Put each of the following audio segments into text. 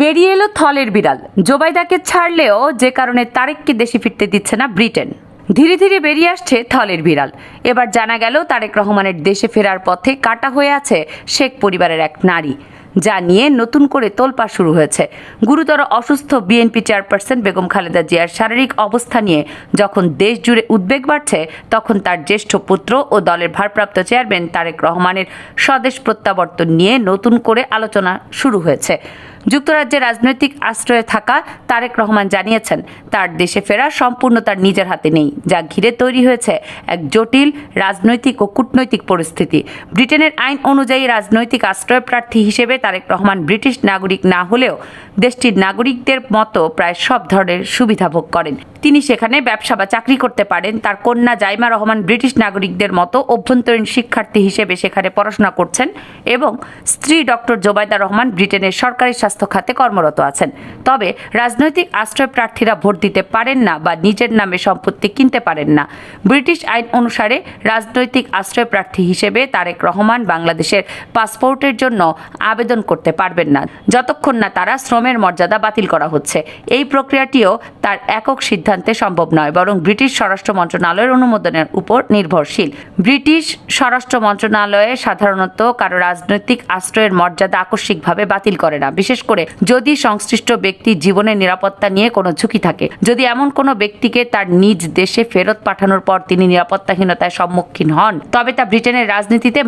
বেরিয়ে এলো থলের বিড়াল। জোবাইদাকে ছাড়লেও যে কারণে তারেককে দেশে ফিরতে দিচ্ছে না ব্রিটেন। ধীরে ধীরে বেরিয়ে আসছে থলের বিড়াল। এবার জানা গেল তারেক রহমানের দেশে ফেরার পথে কাটা হয়ে আছে শেখ পরিবারের এক নারী। যা নিয়ে নতুন করে তোলপা শুরু হয়েছে। গুরুতর অসুস্থ বিএনপি চেয়ারপারসন বেগম খালেদা জিয়ার শারীরিক অবস্থা নিয়ে যখন দেশ জুড়ে উদ্বেগ বাড়ছে, তখন তার জ্যেষ্ঠ পুত্র ও দলের ভারপ্রাপ্ত চেয়ারম্যান তারেক রহমানের স্বদেশ প্রত্যাবর্তন নিয়ে নতুন করে আলোচনা শুরু হয়েছে। যুক্তরাজ্যে রাজনৈতিক আশ্রয়ে থাকা তারেক রহমান জানিয়েছেন, তার দেশে ফেরা সম্পূর্ণ তার নিজের হাতে নেই, যা ঘিরে তৈরি হয়েছে এক জটিল রাজনৈতিক ও কূটনৈতিক পরিস্থিতি। ব্রিটেনের আইন অনুযায়ী রাজনৈতিক আশ্রয় প্রার্থী হিসেবে তারেক রহমান ব্রিটিশ নাগরিক না হলেও দেশটির নাগরিকদের মতো প্রায় সব ধরনের সুবিধা ভোগ করেন। তিনি সেখানে ব্যবসা বা চাকরি করতে পারেন। তার কন্যা জাইমা রহমান ব্রিটিশ নাগরিকদের মতো অভ্যন্তরীণ শিক্ষার্থী হিসেবে সেখানে পড়াশোনা করছেন এবং স্ত্রী ডক্টর জোবাইদা রহমান ব্রিটেনের সরকারি স্বাস্থ্য খাতে কর্মরত আছেন। তবে রাজনৈতিক আশ্রয় প্রার্থীরা ভোট দিতে পারেন না বা নিজের নামে সম্পত্তি কিনতে পারেন না। ব্রিটিশ আইন অনুসারে রাজনৈতিক আশ্রয় প্রার্থী হিসেবে তারেক রহমান বাংলাদেশের পাসপোর্টের জন্য আবেদন করতে পারবেন না। যতক্ষণ না তারা শ্রমের মর্যাদা বাতিল করা হচ্ছে। এই প্রক্রিয়াটিও তার একক সিদ্ধান্তে সম্ভব নয়, বরং ব্রিটিশ স্বরাষ্ট্র মন্ত্রণালয়ের অনুমোদনের উপর নির্ভরশীল। ব্রিটিশ স্বরাষ্ট্র মন্ত্রণালয়ে সাধারণত কারও রাজনৈতিক আশ্রয়ের মর্যাদা আকস্মিকভাবে বাতিল করে না। বিশেষ করে যদি সংশ্লিষ্ট ব্যক্তির জীবনের নিরাপত্তা নিয়ে কোনো ঝুঁকি থাকে। যদি এমন কোনো ব্যক্তিকে তার নিজ দেশে ফেরত পাঠানোর পর তিনি নিরাপত্তাহীনতায় সম্মুখীন হন, তবে তা ব্রিটেনের রাজনীতিতে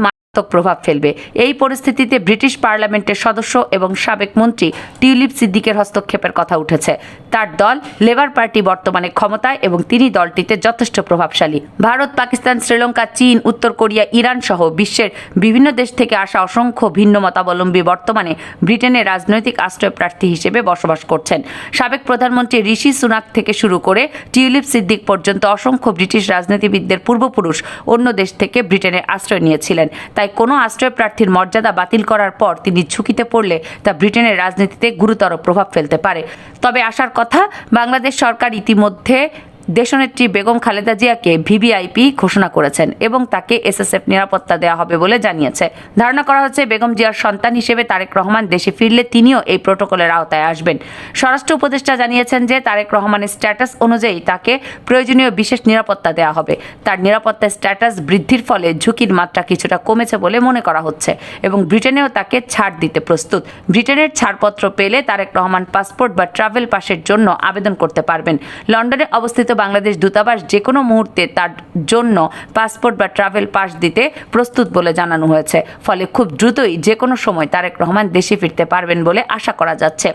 প্রভাব ফেলবে। এই পরিস্থিতিতে ব্রিটিশ পার্লামেন্টের সদস্য এবং সাবেক মন্ত্রী টিউলিপ সিদ্দিকের হস্তক্ষেপের কথা উঠেছে। তার দল লেবার পার্টি বর্তমানে ক্ষমতায় এবং তিনি দলটিতে যথেষ্ট প্রভাবশালী। ভারত, পাকিস্তান, শ্রীলঙ্কা, চীন, উত্তর কোরিয়া, ইরান সহ বিশ্বের বিভিন্ন দেশ থেকে আসা অসংখ্য ভিন্ন মতাবলম্বী বর্তমানে ব্রিটেনের রাজনৈতিক আশ্রয় প্রার্থী হিসেবে বসবাস করছেন। সাবেক প্রধানমন্ত্রী ঋষি সুনাক থেকে শুরু করে টিউলিপ সিদ্দিক পর্যন্ত অসংখ্য ব্রিটিশ রাজনীতিবিদদের পূর্বপুরুষ অন্য দেশ থেকে ব্রিটেনে আশ্রয় নিয়েছিলেন। তাই কোনো আশ্রয় প্রার্থীর মর্যাদা বাতিল করার পর তিনি ঝুঁকিতে পড়লে তা ব্রিটেনের রাজনীতিতে গুরুতর প্রভাব ফেলতে পারে। তবে আসার কথা, বাংলাদেশ সরকার ইতিমধ্যে দেশনেত্রী বেগম খালেদা জিয়াকে ভিভিআইপি ঘোষণা করেছেন এবং তাকে এসএসএফ নিরাপত্তা দেওয়া হবে বলে জানিয়েছে। ধারণা করা হচ্ছে বেগম জিয়ার সন্তান হিসেবে তারেক রহমান দেশে ফিরলে তিনিও এই প্রোটোকলের আওতায় আসবেন। স্বরাষ্ট্র উপদেষ্টা জানিয়েছেন যে, তারেক রহমানের স্ট্যাটাস অনুযায়ী তাকে প্রয়োজনীয় বিশেষ নিরাপত্তা দেওয়া হবে। তার নিরাপত্তা স্ট্যাটাস বৃদ্ধির ফলে ঝুঁকির মাত্রা কিছুটা কমেছে বলে মনে করা হচ্ছে এবং ব্রিটেনেও তাকে ছাড় দিতে প্রস্তুত। ব্রিটেনের ছাড়পত্র পেলে তারেক রহমান পাসপোর্ট বা ট্রাভেল পাসের জন্য আবেদন করতে পারবেন। লন্ডনে অবস্থিত বাংলাদেশ দূতাবাস যে কোনো মুহূর্তে তার জন্য পাসপোর্ট বা ট্রাভেল পাস দিতে প্রস্তুত বলে জানানো হয়েছে। ফলে খুব দ্রুতই যে কোনো সময় তারেক রহমান দেশে ফিরতে পারবেন বলে আশা করা যাচ্ছে।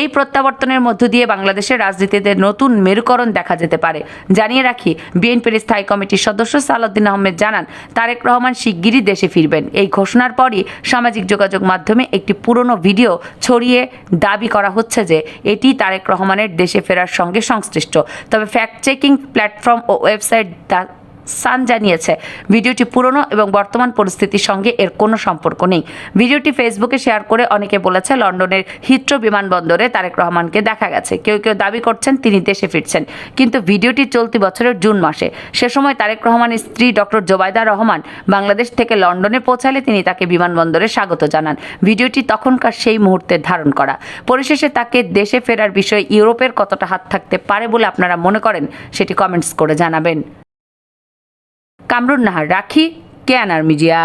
এই প্রত্যাবর্তনের মধ্য দিয়ে বাংলাদেশের রাজনীতিতে নতুন মেরুকরণ দেখা যেতে পারে। জানিয়ে রাখি, বিএনপির স্থায়ী কমিটির সদস্য সালাউদ্দিন আহমেদ জানান, তারেক রহমান শিগগিরই দেশে ফিরবেন। এই ঘোষণার পরই সামাজিক যোগাযোগ মাধ্যমে একটি পুরনো ভিডিও ছড়িয়ে দাবি করা হচ্ছে যে, এটি তারেক রহমানের দেশে ফেরার সঙ্গে সংশ্লিষ্ট। তবে ফ্যাক্ট চেকিং প্ল্যাটফর্ম ও ওয়েবসাইট সান জানিয়েছে, ভিডিওটি পুরনো এবং বর্তমান পরিস্থিতির সঙ্গে এর কোনো সম্পর্ক নেই। ভিডিওটি ফেসবুকে শেয়ার করে অনেকে বলেছে, লন্ডনের হিথ্রো বিমানবন্দরে তারেক রহমানকে দেখা গেছে। কেউ কেউ দাবি করছেন তিনি দেশে ফিরছেন। কিন্তু ভিডিওটি চলতি বছরের জুন মাসে। সে সময় তারেক রহমানের স্ত্রী ডক্টর জোবাইদা রহমান বাংলাদেশ থেকে লন্ডনে পৌঁছালে তিনি তাকে বিমানবন্দরে স্বাগত জানান। ভিডিওটি তখনকার সেই মুহূর্তে ধারণ করা। পরিশেষে তাকে দেশে ফেরার বিষয়ে ইউরোপের কতটা হাত থাকতে পারে বলে আপনারা মনে করেন, সেটি কমেন্টস করে জানাবেন। কামরুন নাহার রাখি কেয়ানার মিডিয়া